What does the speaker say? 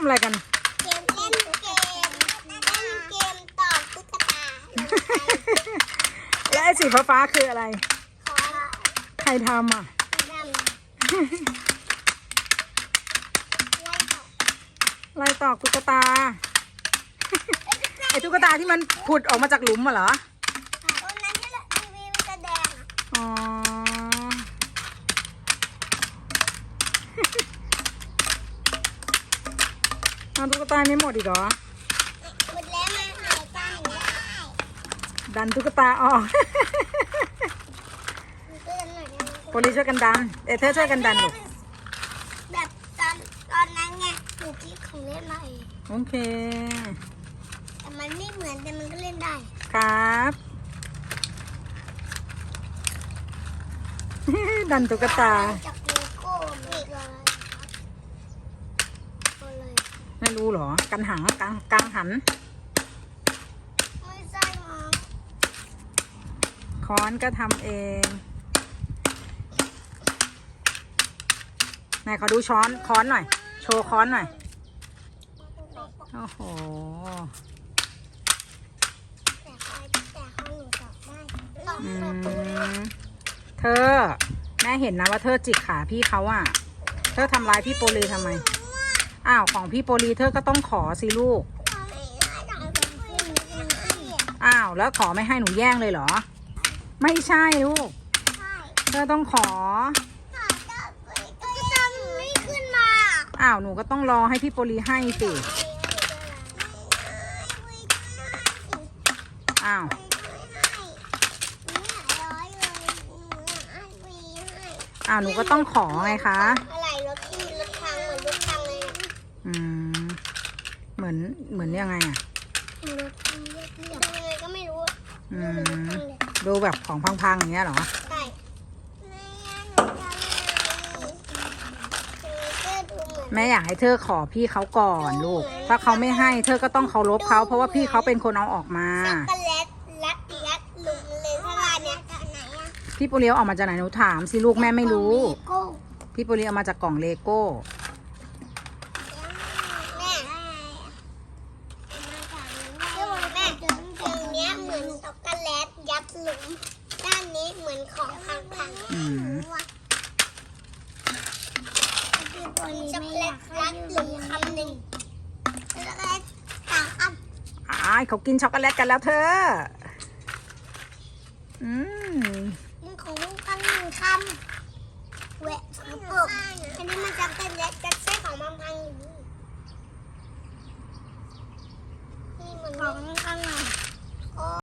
ำอะไรกันเกมเล่นเกมเล่นเกมตอบตุ๊กตาและไอ้สีฟ้าๆคืออะไร ขอใครทำอะ ดำไล่ตอบไล่ตอกตุ๊กตา ไอ้ตุ๊กตาที่มันผุดออกมาจากหลุมอะเหรอวันนั้นที่เราทีวีมันจะแดงอะ อ๋อ เอาตุ๊กตาไม่หมดอีกเหรอ หมดแล้วมาหายใจได้ดันตุ๊กตาออกมันก็จะหน่อยนึงโปรลีช่วยกันดัน เอยเธอช่วยกันดันลูก แบบตอนตอนนั้นไงหนูคิดของเล่นมาเองโอเค แต่มันไม่เหมือนแต่มันก็เล่นได้ครับ ดันตุ๊กตาจากเลโก้มันคืออะไรก็เลย ไม่รู้เหรอ กันหังกลางกลางหัน ไม่ใช่มั้งค้อนก็ทำเองไหนขอดูช้อนค้อนหน่อย โชว์ค้อนหน่อย โอ้โห แต่ใครแต่เขาหนูตอบได้ตอบอืตอบตัวนี้มเธอ แม่เห็นนะว่าเธอจิกขาพี่เขาอะเธอทำร้ายพี่โปลีทำไม อ้าวของพี่โปลีเธอก็ต้องขอสิลูก อ้าวแล้วขอไม่ให้หนูแย่งเลยเหรอ ไม่ใช่ลูก เธอต้องขอ อ้าวหนูก็ต้องรอให้พี่โปลีให้สิ อ้าวอ้าวหนูก็ต้องขอไงคะ อืม เหมือนเหมือนยังไงอะรถทางเรียบๆยังไงก็ไม่รู้อะอืดูเหมือนรถมทางเลยดูแบบของพังๆอย่างเงี้ยเหรอใช่แม่อยากให้เธอขอพี่เขาก่อนลูก ถ้าเขาไม่ให้เธอก็ต้องเคารพเขาเพราะว่าพี่เขาเป็นคนเอาออกมาช็อกโกแลตลัดยัดลุงเลยเท่าไหร่เนี่ยไหนอะพี่โปลีเอาออกมาจากไหนหนูถามสิลูกแม่ไม่รู้ พี่โปลีเอามาจากกล่องเลโก้ แม่แม่ตรงเนี้ยเหมือนช็อกโกแลตยัด หลุมด้านนี้เหมือนของพังๆอืมช็อกโกแลตยัดหลุมคำหนึ่งช็อกโกแลตสามคำอ้ายเขากินช็อกโกแลตกันแล้วเธอ อืม มันของลูกคำหนึ่งคำแหวะสกปรกอันนี้มันช็อกโกแลตกันใช่ของมันพังอยู่นี่นี่มันของข้างใน